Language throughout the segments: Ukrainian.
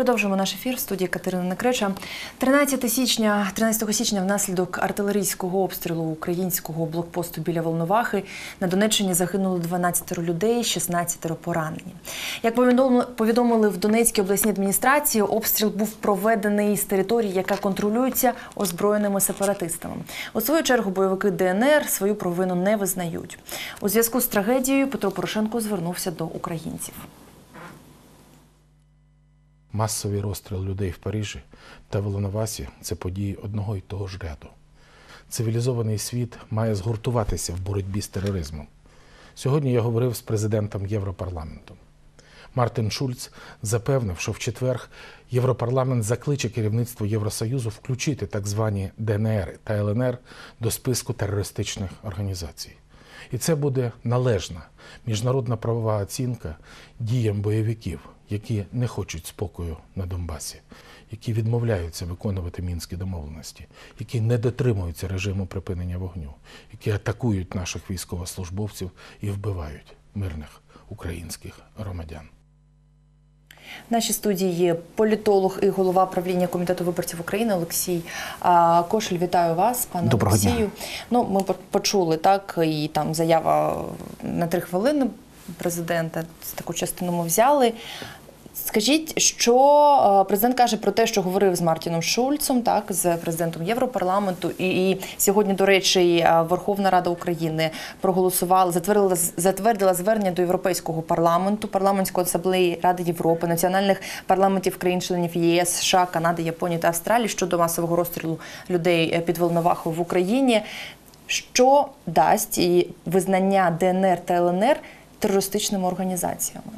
Продовжуємо наш ефір в студії Катерина Некреча. 13 січня, 13 січня, внаслідок артилерійського обстрілу українського блокпосту біля Волновахи на Донеччині загинуло 12 людей, 16 поранені. Як повідомили в Донецькій обласній адміністрації, обстріл був проведений з території, яка контролюється озброєними сепаратистами. У свою чергу бойовики ДНР свою провину не визнають. У зв'язку з трагедією Петро Порошенко звернувся до українців. Масовий розстріл людей в Парижі та Волновасі це події одного і того ж ряду. Цивілізований світ має згуртуватися в боротьбі з тероризмом. Сьогодні я говорив з президентом Європарламенту. Мартин Шульц запевнив, що в четвер Європарламент закличе керівництво Євросоюзу включити так звані ДНР та ЛНР до списку терористичних організацій. І це буде належна міжнародна правова оцінка діям бойовиків, які не хочуть спокою на Донбасі, які відмовляються виконувати мінські домовленості, які не дотримуються режиму припинення вогню, які атакують наших військовослужбовців і вбивають мирних українських громадян. В нашій студії є політолог і голова правління комітету виборців України Олексій а, Кошель. Вітаю вас, пане Доброго дня. Ну, ми почули так, і там заява на три хвилини президента. Таку частину ми взяли. Скажіть, що е, президент каже про те, що говорив з Мартіном Шульцем, так з президентом Європарламенту, і, і сьогодні, до речі, е, Верховна Рада України проголосувала, затвердила затвердила звернення до Європейського парламенту, парламентської асамблеї Ради Європи, національних парламентів країн-членів ЄС, США, Канади, Японії та Австралії щодо масового розстрілу людей е, під Волновахою в Україні. Що дасть і визнання ДНР та ЛНР терористичними організаціями?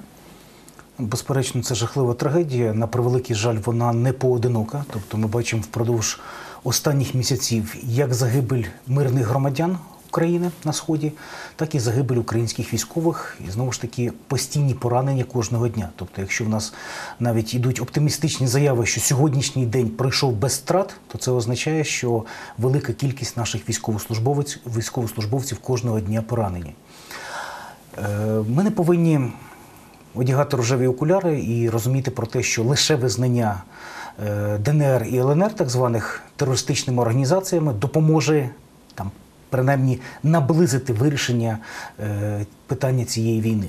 Безперечно, це жахлива трагедія. На превеликий жаль, вона не поодинока. Тобто, ми бачимо впродовж останніх місяців як загибель мирних громадян України на сході, так і загибель українських військових, і знову ж таки постійні поранення кожного дня. Тобто, якщо в нас навіть ідуть оптимістичні заяви, що сьогоднішній день пройшов без втрат, то це означає, що велика кількість наших військовослужбовців військовослужбовців кожного дня поранені. Е, Ми не повинні одягати рожеві окуляри і розуміти про те, що лише визнання е, ДНР і ЛНР, так званих терористичними організаціями, допоможе там принаймні наблизити вирішення е, питання цієї війни.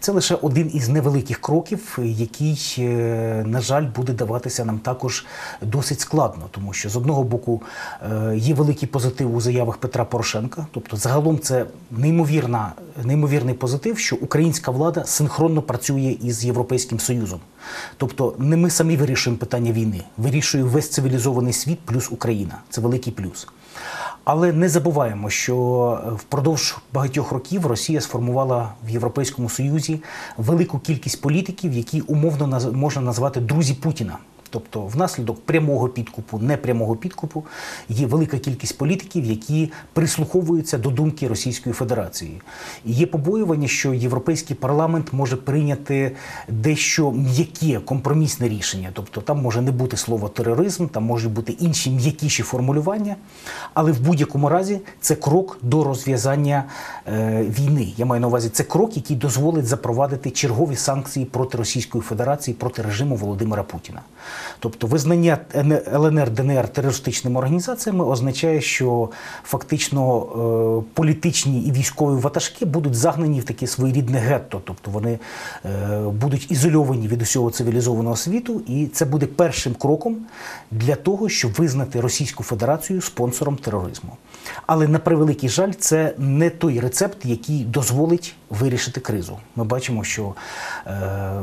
Це лише один із невеликих кроків, який, е, на жаль, буде даватися нам також досить складно, тому що з одного боку е, є великий позитив у заявах Петра Порошенка. Тобто, загалом це неймовірна, неймовірний позитив, що українська влада синхронно працює із Європейським Союзом. Тобто, не ми самі вирішуємо питання війни, вирішує весь цивілізований світ плюс Україна. Це великий плюс. Але не забуваємо, що впродовж багатьох років Росія сформувала в Європейському Союзі велику кількість політиків, які умовно можна назвати друзі Путіна. Тобто, внаслідок прямого підкупу, непрямого підкупу є велика кількість політиків, які прислуховуються до думки Російської Федерації. Є побоювання, що європейський парламент може прийняти дещо м'яке компромісне рішення. Тобто там може не бути слово тероризм, там можуть бути інші м'якіші формулювання, але в будь-якому разі це крок до розв'язання е, війни. Я маю на увазі, це крок, який дозволить запровадити чергові санкції проти Російської Федерації, проти режиму Володимира Путіна. Тобто, визнання ЛНР ДНР терористичними організаціями означає, що фактично е, політичні і військові ватажки будуть загнані в таке своєрідне гетто, тобто вони е, будуть ізольовані від усього цивілізованого світу, і це буде першим кроком для того, щоб визнати Російську Федерацію спонсором тероризму. Але на превеликий жаль, це не той рецепт, який дозволить вирішити кризу. Ми бачимо, що е,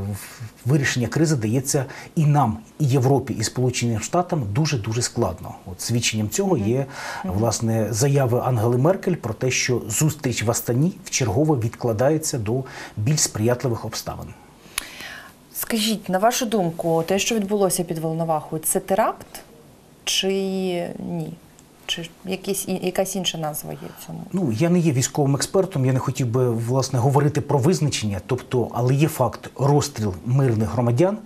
вирішення кризи дається і нам, і Європі, і Сполученим Штатам дуже дуже складно. От свідченням цього є власне заяви Ангели Меркель про те, що зустріч в Астані вчергово відкладається до більш сприятливих обставин. Скажіть, на вашу думку, те, що відбулося під Волновахою, це теракт чи ні? Чи якісь, якась інша назва є цьому? Ну я не є військовим експертом, я не хотів би власне говорити про визначення, тобто, але є факт розстріл мирних громадян.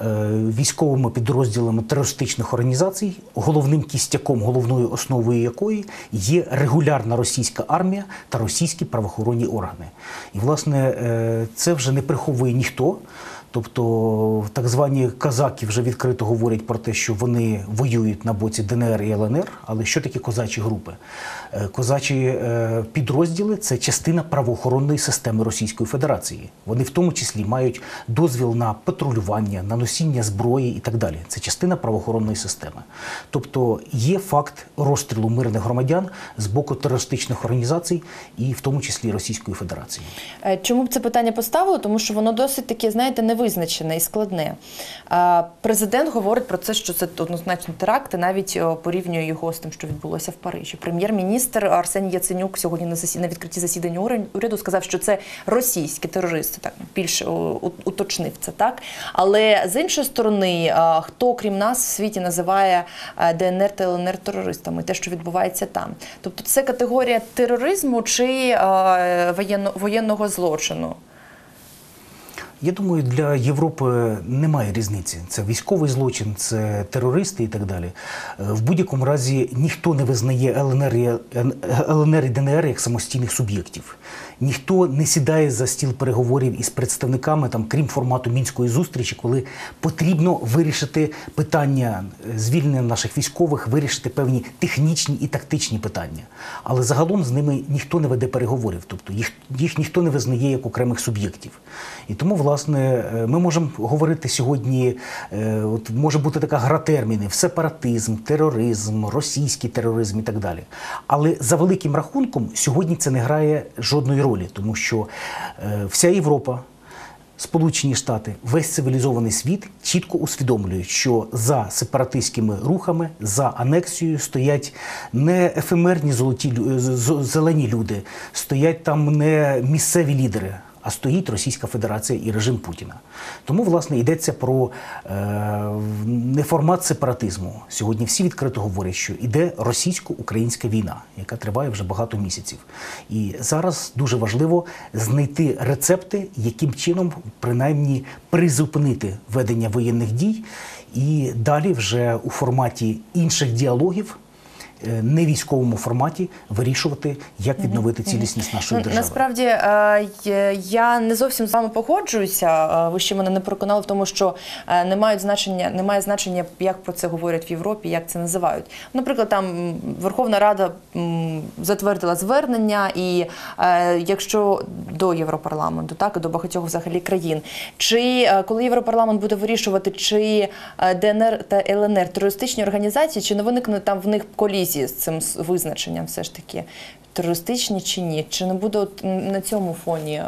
е, Військовими підрозділами терористичних організацій, головним кістяком, головною основою якої є регулярна російська армія та російські правоохоронні органи. І, власне, е, це вже не приховує ніхто, Тобто так звані казаки вже відкрито говорять про те, що вони воюють на боці ДНР і ЛНР. Але що таке козачі групи? Е, Козачі е, підрозділи це частина правоохоронної системи Російської Федерації. Вони в тому числі мають дозвіл на патрулювання, на носіння зброї і так далі. Це частина правоохоронної системи. Тобто є факт розстрілу мирних громадян з боку терористичних організацій, і в тому числі Російської Федерації. Е, Чому б це питання поставило? Тому що воно досить таке, знаєте, невизначене і складне. Президент говорить про це, що це однозначно теракт, і навіть порівнює його з тим, що відбулося в Парижі. Прем'єр-міністр Арсеній Яценюк сьогодні на засі- на відкритті засідання уря- уряду сказав, що це російські терористи. Так більше уточнив це так. Але з іншої сторони, хто крім нас в світі називає ДНР та ЛНР терористами, те, що відбувається там. Тобто, це категорія тероризму чи е, воєнно, воєнного злочину. Я думаю, для Європи немає різниці. Це військовий злочин, це терористи і так далі. Е, В будь-якому разі ніхто не визнає ЛНР і ДНР як самостійних суб'єктів. Ніхто не сідає за стіл переговорів із представниками, там, крім формату мінської зустрічі, коли потрібно вирішити питання е, звільнення наших військових, вирішити певні технічні і тактичні питання. Але загалом з ними ніхто не веде переговорів, тобто їх, їх ніхто не визнає як окремих суб'єктів. І тому, власне, е, ми можемо говорити сьогодні, е, от може бути така гра термінів: сепаратизм, тероризм, російський тероризм і так далі. Але за великим рахунком сьогодні це не грає жодної ролі, тому що е, вся Європа. Сполучені Штати, весь цивілізований світ чітко усвідомлюють, що за сепаратистськими рухами, за анексією стоять не ефемерні золоті зелені люди, стоять там не місцеві лідери, а стоїть Російська Федерація і режим Путіна. Тому, власне, йдеться про е, не формат сепаратизму. Сьогодні всі відкрито говорять, що іде російсько-українська війна, яка триває вже багато місяців. І зараз дуже важливо знайти рецепти, яким чином принаймні призупинити ведення воєнних дій, і далі вже у форматі інших діалогів. Е, Не військовому форматі вирішувати, як відновити цілісність нашої Ну, держави. Насправді е, я не зовсім з вами погоджуюся. Е, Ви ще мене не переконали в тому, що не мають значення, немає значення, як про це говорять в Європі, як це називають. Наприклад, там Верховна Рада затвердила звернення, і якщо до Європарламенту, так і до багатьох взагалі країн, чи коли Європарламент буде вирішувати, чи ДНР та ЛНР терористичні організації, чи не виникне там в них колізії з цим визначенням, все ж таки терористичні чи ні? Чи не буде от на цьому фоні е,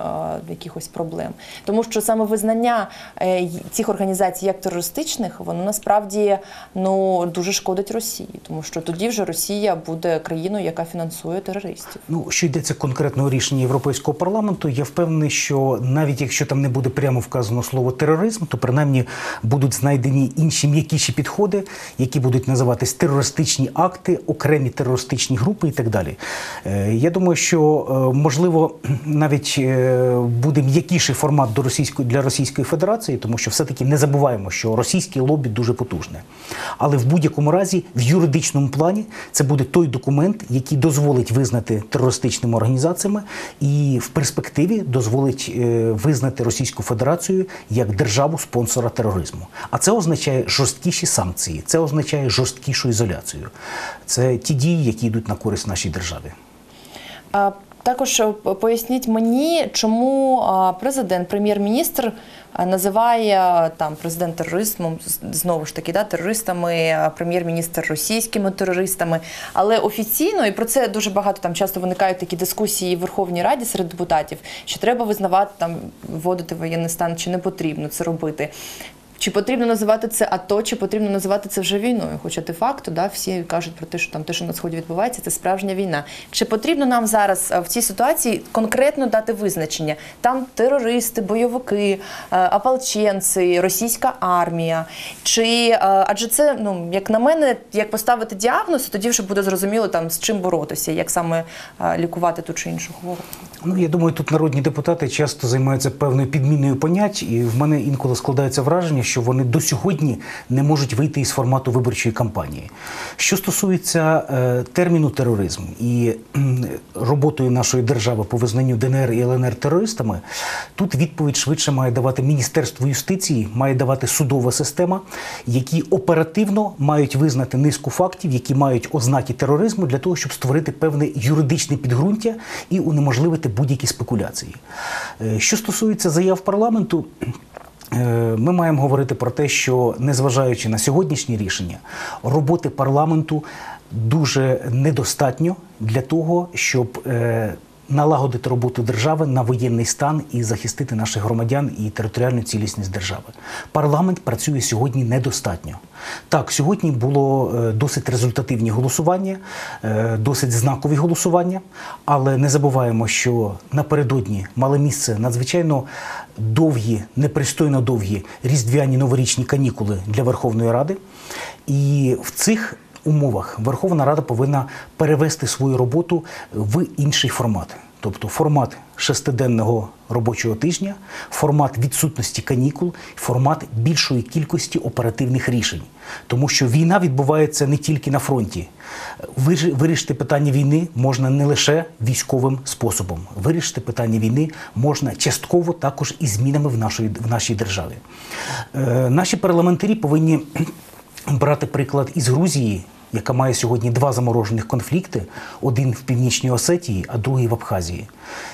якихось проблем? Тому що саме визнання е, цих організацій як терористичних, воно насправді ну дуже шкодить Росії, тому що тоді вже Росія буде країною, яка фінансує терористів. Ну, що йдеться конкретного рішення Європейського парламенту, я впевнений, що навіть якщо там не буде прямо вказано слово тероризм, то принаймні будуть знайдені інші м'якіші підходи, які будуть називатись терористичні акти, окремі терористичні групи і так далі. Е, Я думаю, що е, можливо навіть е, буде м'якіший формат до російської для Російської Федерації, тому що все-таки не забуваємо, що російське лобі дуже потужне. Але в будь-якому разі, в юридичному плані, це буде той документ, який дозволить визнати терористичними організаціями, і в перспективі дозволить визнати Російську Федерацію як державу спонсора тероризму. А це означає жорсткіші санкції, це означає жорсткішу ізоляцію. Це ті дії, які йдуть на користь нашій державі. Також е, поясніть мені, чому президент, прем'єр-міністр називає там президент терористом, знову ж таки, да, терористами, прем'єр-міністр російськими терористами. Але офіційно, і про це дуже багато там часто виникають такі дискусії в Верховній Раді серед депутатів, що треба визнавати там вводити воєнний стан, чи не потрібно це робити. Чи потрібно називати це АТО, чи потрібно називати це вже війною? Хоча де-факто да, всі кажуть про те, що там те, що на сході відбувається, це справжня війна. Чи потрібно нам зараз е, в цій ситуації конкретно дати визначення? Там терористи, бойовики, е, ополченці, російська армія? Чи е, адже це, ну як на мене, як поставити діагноз, тоді вже буде зрозуміло там з чим боротися, як саме лікувати ту чи іншу хворобу. Ну, я думаю, тут народні депутати часто займаються певною підміною понять, і в мене інколи складається враження, що вони до сьогодні не можуть вийти із формату виборчої кампанії. Що стосується е, терміну тероризм і м, роботою нашої держави по визнанню ДНР і ЛНР терористами, тут відповідь швидше має давати Міністерство юстиції, має давати судова система, які оперативно мають визнати низку фактів, які мають ознаки тероризму для того, щоб створити певне юридичне підґрунтя і унеможливити будь-які спекуляції. Е, Що стосується заяв парламенту. Е, Ми маємо говорити про те, що незважаючи на сьогоднішні рішення, роботи парламенту дуже недостатньо для того, щоб е, налагодити роботу держави на воєнний стан і захистити наших громадян і територіальну цілісність держави. Парламент працює сьогодні недостатньо. Так, сьогодні було е, досить результативні голосування, е, досить знакові голосування, але не забуваємо, що напередодні мали місце надзвичайно довгі, непристойно довгі різдвяні новорічні канікули для Верховної Ради. І в цих умовах Верховна Рада повинна перевести свою роботу в інший формат. Тобто формат шестиденного робочого тижня, формат відсутності канікул, формат більшої кількості оперативних рішень. Тому що війна відбувається не тільки на фронті. Вирішити питання війни можна не лише військовим способом. Вирішити питання війни можна частково також і змінами в нашій, в нашій державі. Е, наші парламентарі повинні брати приклад із Грузії, яка має сьогодні два заморожених конфлікти: один в північній Осетії, а другий в Абхазії.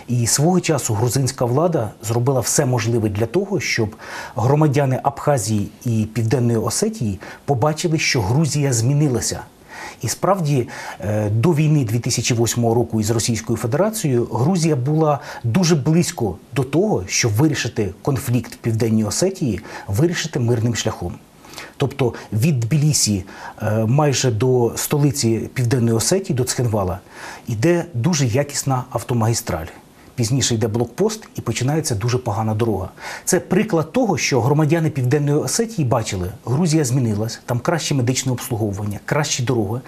І свого часу грузинська влада зробила все можливе для того, щоб громадяни Абхазії і Південної Осетії побачили, що Грузія змінилася. І справді е, до війни 2008 року із Російською Федерацією Грузія була дуже близько до того, щоб вирішити конфлікт в Південній Осетії, вирішити мирним шляхом. Тобто від Тбілісі е, майже до столиці Південної Осетії, до Цхинвала, йде дуже якісна автомагістраль. Пізніше йде блокпост і починається дуже погана дорога. Це приклад того, що громадяни Південної Осетії бачили, Грузія змінилась, там краще медичне обслуговування, кращі дороги,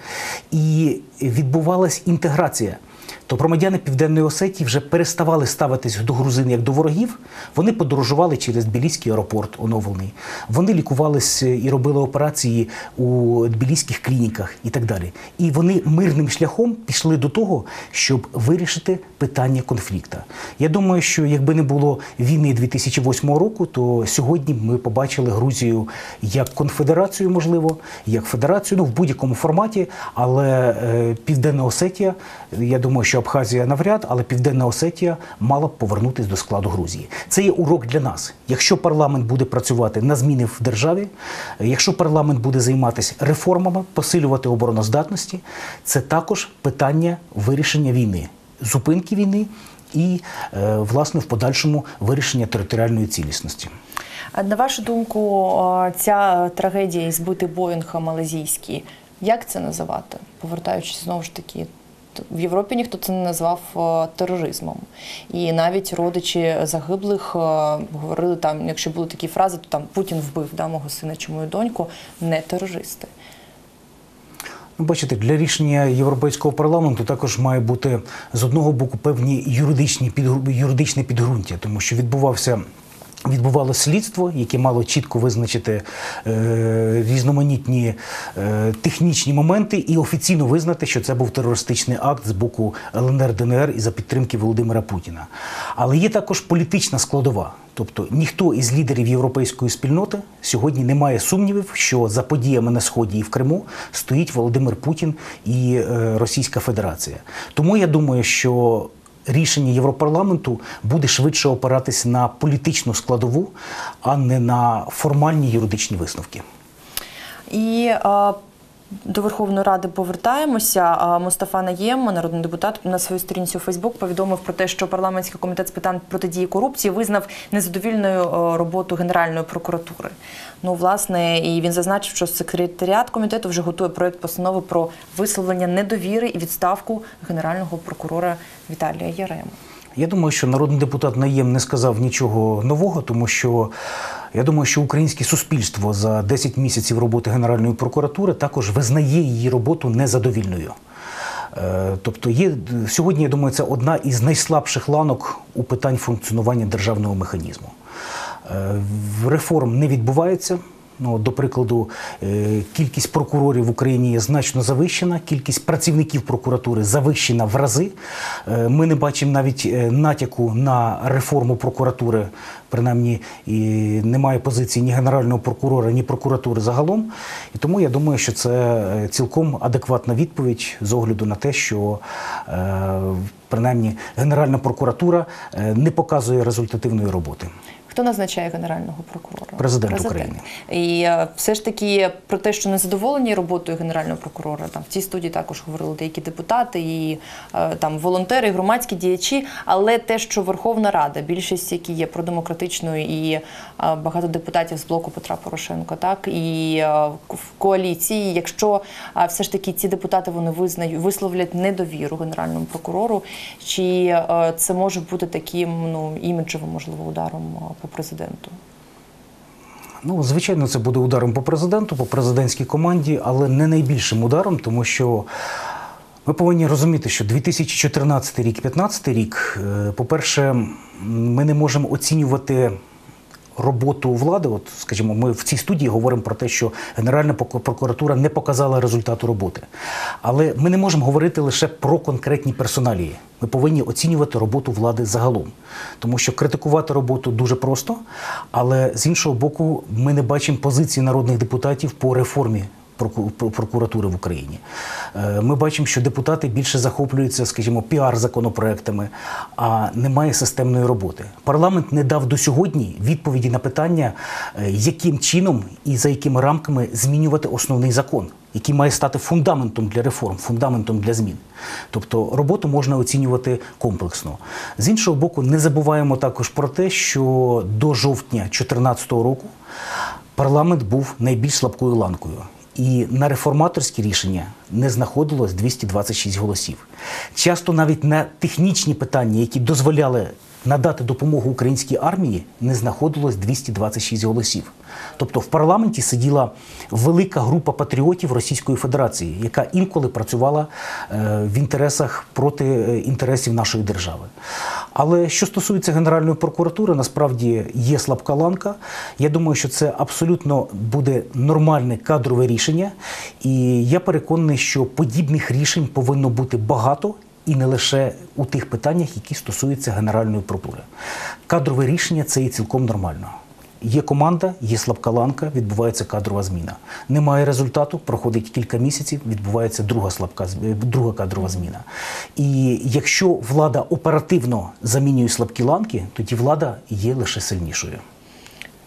і відбувалась інтеграція. То громадяни Південної Осетії вже переставали ставитись до грузин як до ворогів. Вони подорожували через Тбіліський аеропорт оновлений. Вони лікувалися і робили операції у тбіліських клініках і так далі. І вони мирним шляхом пішли до того, щоб вирішити питання конфлікту. Я думаю, що якби не було війни 2008 року, то сьогодні ми побачили Грузію як конфедерацію, можливо, як федерацію, ну в будь-якому форматі. Але е, Південна Осетія, я думаю, що Абхазія навряд, але Південна Осетія мала б повернутися до складу Грузії. Це є урок для нас. Якщо парламент буде працювати на зміни в державі, якщо парламент буде займатися реформами, посилювати обороноздатності, це також питання вирішення війни, зупинки війни і, е, власне, в подальшому вирішення територіальної цілісності. На вашу думку, ця трагедія із збитий Боїнг малазійський, як це називати? Повертаючись знову ж таки, в Європі ніхто це не назвав тероризмом. І навіть родичі загиблих говорили там, якщо були такі фрази, то там Путін вбив да, мого сина чи мою доньку, не терористи. Ну, Бачите, для рішення Європейського парламенту також має бути з одного боку певні юридичні підгру- юридичне підґрунтя, тому що відбувався. Відбувалося слідство, яке мало чітко визначити е, різноманітні е, технічні моменти і офіційно визнати, що це був терористичний акт з боку ЛНР ДНР і за підтримки Володимира Путіна. Але є також політична складова. Тобто ніхто із лідерів європейської спільноти сьогодні не має сумнівів, що за подіями на сході і в Криму стоїть Володимир Путін і е, Російська Федерація. Тому я думаю, що рішення Європарламенту буде швидше опиратися на політичну складову, а не на формальні юридичні висновки. І е, до Верховної Ради повертаємося. Мустафа Наєм, народний депутат, на своїй сторінці у Фейсбук повідомив про те, що парламентський комітет з питань протидії корупції визнав незадовільною е, роботу Генеральної прокуратури. Ну, власне, і він зазначив, що секретаріат комітету вже готує проект постанови про висловлення недовіри і відставку генерального прокурора Віталія Ярема. Я думаю, що народний депутат Наєм не сказав нічого нового, тому що я думаю, що українське суспільство за 10 місяців роботи Генеральної прокуратури також визнає її роботу незадовільною. Е, Тобто є сьогодні, я думаю, це одна із найслабших ланок у питань функціонування державного механізму. Е, Реформ не відбувається. Ну, до прикладу, е, кількість прокурорів в Україні значно завищена, кількість працівників прокуратури завищена в рази. Е, Ми не бачимо навіть е, натяку на реформу прокуратури, принаймні і немає позиції ні генерального прокурора, ні прокуратури загалом. І тому я думаю, що це цілком адекватна відповідь з огляду на те, що принаймні Генеральна прокуратура не показує результативної роботи. Хто назначає генерального прокурора? Президент України. І е, все ж таки про те, що незадоволені роботою генерального прокурора, там в цій студії також говорили деякі депутати і е, там волонтери, і громадські діячі. Але те, що Верховна Рада, більшість, які є продемократичною, і е, багато депутатів з блоку Петра Порошенка, так і в коаліції, якщо все ж таки ці депутати вони визнають, висловлять недовіру генеральному прокурору, чи це може бути таким ну іміджевим, можливо, ударом по президенту? Ну, звичайно, це буде ударом по президенту, по президентській команді, але не найбільшим ударом, тому що ми повинні розуміти, що 2014 рік, 2015 рік, е, по-перше, ми не можемо оцінювати. Роботу влади, от скажімо, ми в цій студії говоримо про те, що Генеральна прокур- прокуратура не показала результату роботи. Але ми не можемо говорити лише про конкретні персоналії. Ми повинні оцінювати роботу влади загалом. Тому що критикувати роботу дуже просто, але з іншого боку, ми не бачимо позиції народних депутатів по реформі прокуратури в Україні. Е, Ми бачимо, що депутати більше захоплюються, скажімо, піар-законопроектами, а немає системної роботи. Парламент не дав до сьогодні відповіді на питання, е, яким чином і за якими рамками змінювати основний закон, який має стати фундаментом для реформ, фундаментом для змін. Тобто роботу можна оцінювати комплексно. З іншого боку, не забуваємо також про те, що до жовтня 2014 року парламент був найбільш слабкою ланкою. І на реформаторські рішення не знаходилось 226 голосів. Часто навіть на технічні питання, які дозволяли надати допомогу українській армії, не знаходилось 226 голосів. Тобто в парламенті сиділа велика група патріотів Російської Федерації, яка інколи працювала е, в інтересах проти е, інтересів нашої держави. Але що стосується Генеральної прокуратури, насправді є слабка ланка. Я думаю, що це абсолютно буде нормальне кадрове рішення. І я переконаний, що подібних рішень повинно бути багато. І не лише у тих питаннях, які стосуються Генеральної прокуратури. Кадрове рішення це є цілком нормально. Є команда, є слабка ланка, відбувається кадрова зміна. Немає результату, проходить кілька місяців, відбувається друга слабка е, друга кадрова зміна. І якщо влада оперативно замінює слабкі ланки, тоді влада є лише сильнішою.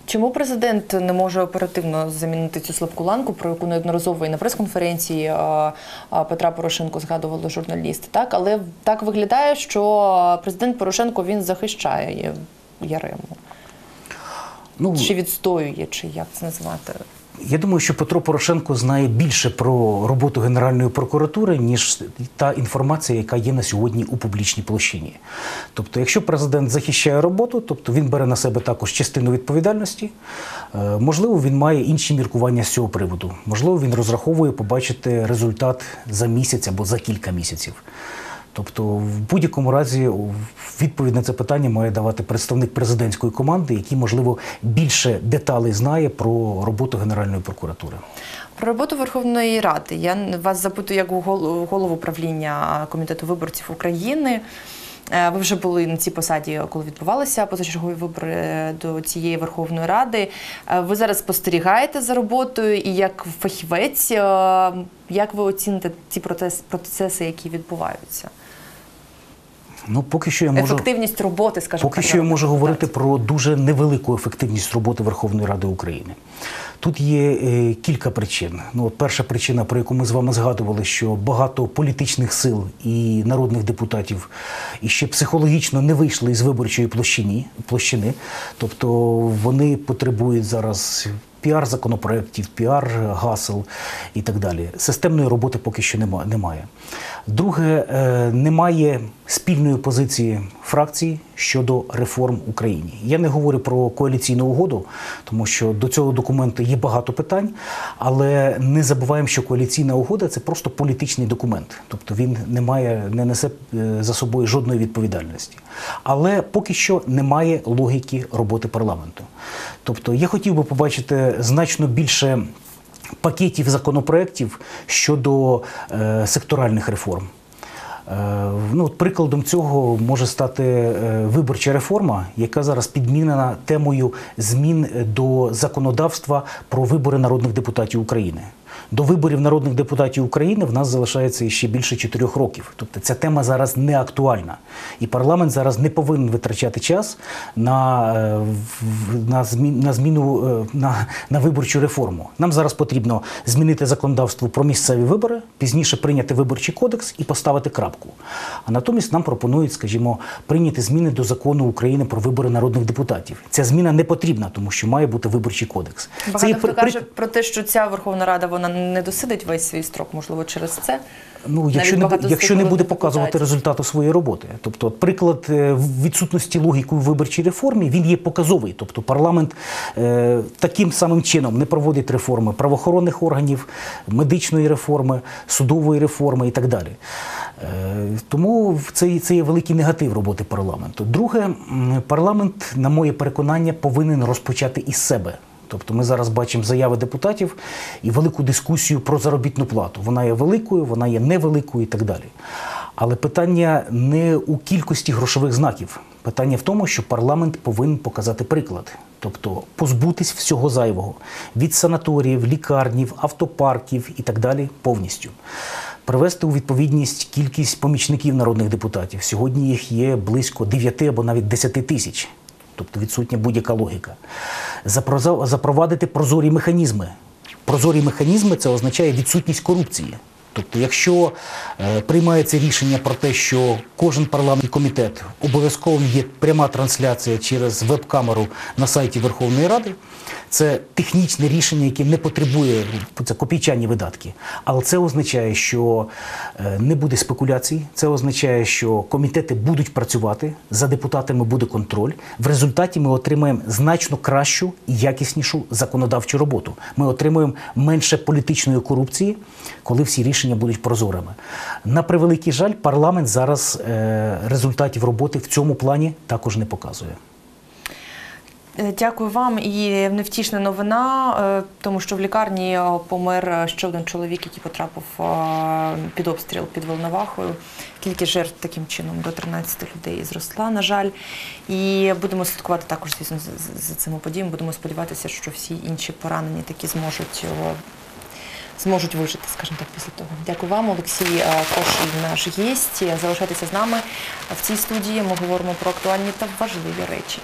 Чому президент не може оперативно замінити цю слабку ланку, про яку неодноразово і на прес-конференції а, а, Петра Порошенко згадували журналісти? Так, але так виглядає, що президент Порошенко він захищає Ярему. Ну, Чи відстоює, чи як це назвати? Я думаю, що Петро Порошенко знає більше про роботу Генеральної прокуратури, ніж та інформація, яка є на сьогодні у публічній площині. Тобто, якщо президент захищає роботу, тобто він бере на себе також частину відповідальності, е, можливо, він має інші міркування з цього приводу. Можливо, він розраховує побачити результат за місяць або за кілька місяців. Тобто, в будь-якому разі відповідь на це питання має давати представник президентської команди, який, можливо, більше деталей знає про роботу Генеральної прокуратури. Про роботу Верховної Ради. Я вас запитую як гол- голову правління комітету виборців України. Е, Ви вже були на цій посаді, коли відбувалися позачергові вибори е, до цієї Верховної Ради. Е, Ви зараз спостерігаєте за роботою і як фахівець, як ви оціните ці процес- процеси, які відбуваються? Ну, поки що я можу. Ефективність роботи, скажімо Поки так, що я можу говорити про дуже невелику ефективність роботи Верховної Ради України. Тут є е, кілька причин. Ну, от перша причина, про яку ми з вами згадували, що багато політичних сил і народних депутатів іще психологічно не вийшли із виборчої площини, площини. Тобто вони потребують зараз. Піар законопроєктів, піар гасел і так далі. Системної роботи поки що нема- немає. Друге, е, немає спільної позиції фракції щодо реформ в Україні. Я не говорю про коаліційну угоду, тому що до цього документу є багато питань, але не забуваємо, що коаліційна угода це просто політичний документ, тобто він не має, не несе е, за собою жодної відповідальності. Але поки що немає логіки роботи парламенту. Тобто я хотів би побачити значно більше пакетів законопроєктів щодо е, секторальних реформ. Е, Ну, от прикладом цього може стати е, виборча реформа, яка зараз підмінена темою змін до законодавства про вибори народних депутатів України. До виборів народних депутатів України в нас залишається ще більше чотирьох років. Тобто ця тема зараз не актуальна. І парламент зараз не повинен витрачати час на, е, на, змін, на зміну е, на, на виборчу реформу. Нам зараз потрібно змінити законодавство про місцеві вибори, пізніше прийняти виборчий кодекс і поставити крапку. А натомість нам пропонують, скажімо, прийняти зміни до закону України про вибори народних депутатів. Ця зміна не потрібна, тому що має бути виборчий кодекс. Багато є хто при- каже про те, що ця Верховна Рада вона не досидить весь свій строк, можливо, через це. Ну, Навіть якщо не, якщо не буде показувати результату своєї роботи. Тобто, приклад е, відсутності логіки у виборчій реформі він є показовий. Тобто парламент е, таким самим чином не проводить реформи правоохоронних органів, медичної реформи, судової реформи і так далі. Е, тому це, це є великий негатив роботи парламенту. Друге, парламент, на моє переконання, повинен розпочати із себе. Тобто ми зараз бачимо заяви депутатів і велику дискусію про заробітну плату. Вона є великою, вона є невеликою і так далі. Але питання не у кількості грошових знаків. Питання в тому, що парламент повинен показати приклад, тобто позбутись всього зайвого від санаторіїв, лікарнів, автопарків і так далі повністю. Привести у відповідність кількість помічників народних депутатів. Сьогодні їх є близько 9 або навіть 10 тисяч тобто відсутня будь-яка логіка. Запровадити прозорі механізми. Прозорі механізми це означає відсутність корупції. Тобто, якщо е, приймається рішення про те, що кожен парламентний комітет обов'язково є пряма трансляція через веб-камеру на сайті Верховної Ради, це технічне рішення, яке не потребує це копійчані видатки. Але це означає, що е, не буде спекуляцій. Це означає, що комітети будуть працювати, за депутатами буде контроль. В результаті ми отримаємо значно кращу і якіснішу законодавчу роботу. Ми отримуємо менше політичної корупції, коли всі рішення будуть прозорими. На превеликий жаль, парламент зараз е, результатів роботи в цьому плані також не показує. Е, Дякую вам. І невтішна новина, е, тому що в лікарні помер е, ще один чоловік, який потрапив під обстріл під Волновахою. Кількість жертв таким чином до 13 людей зросла, на жаль. І будемо слідкувати також, звісно, за- цими подіями. Будемо сподіватися, що всі інші поранені такі зможуть. Зможуть вижити, скажімо так, після того. Дякую вам, Олексій Кошель, наш гість. Залишайтеся з нами в цій студії. Ми говоримо про актуальні та важливі речі.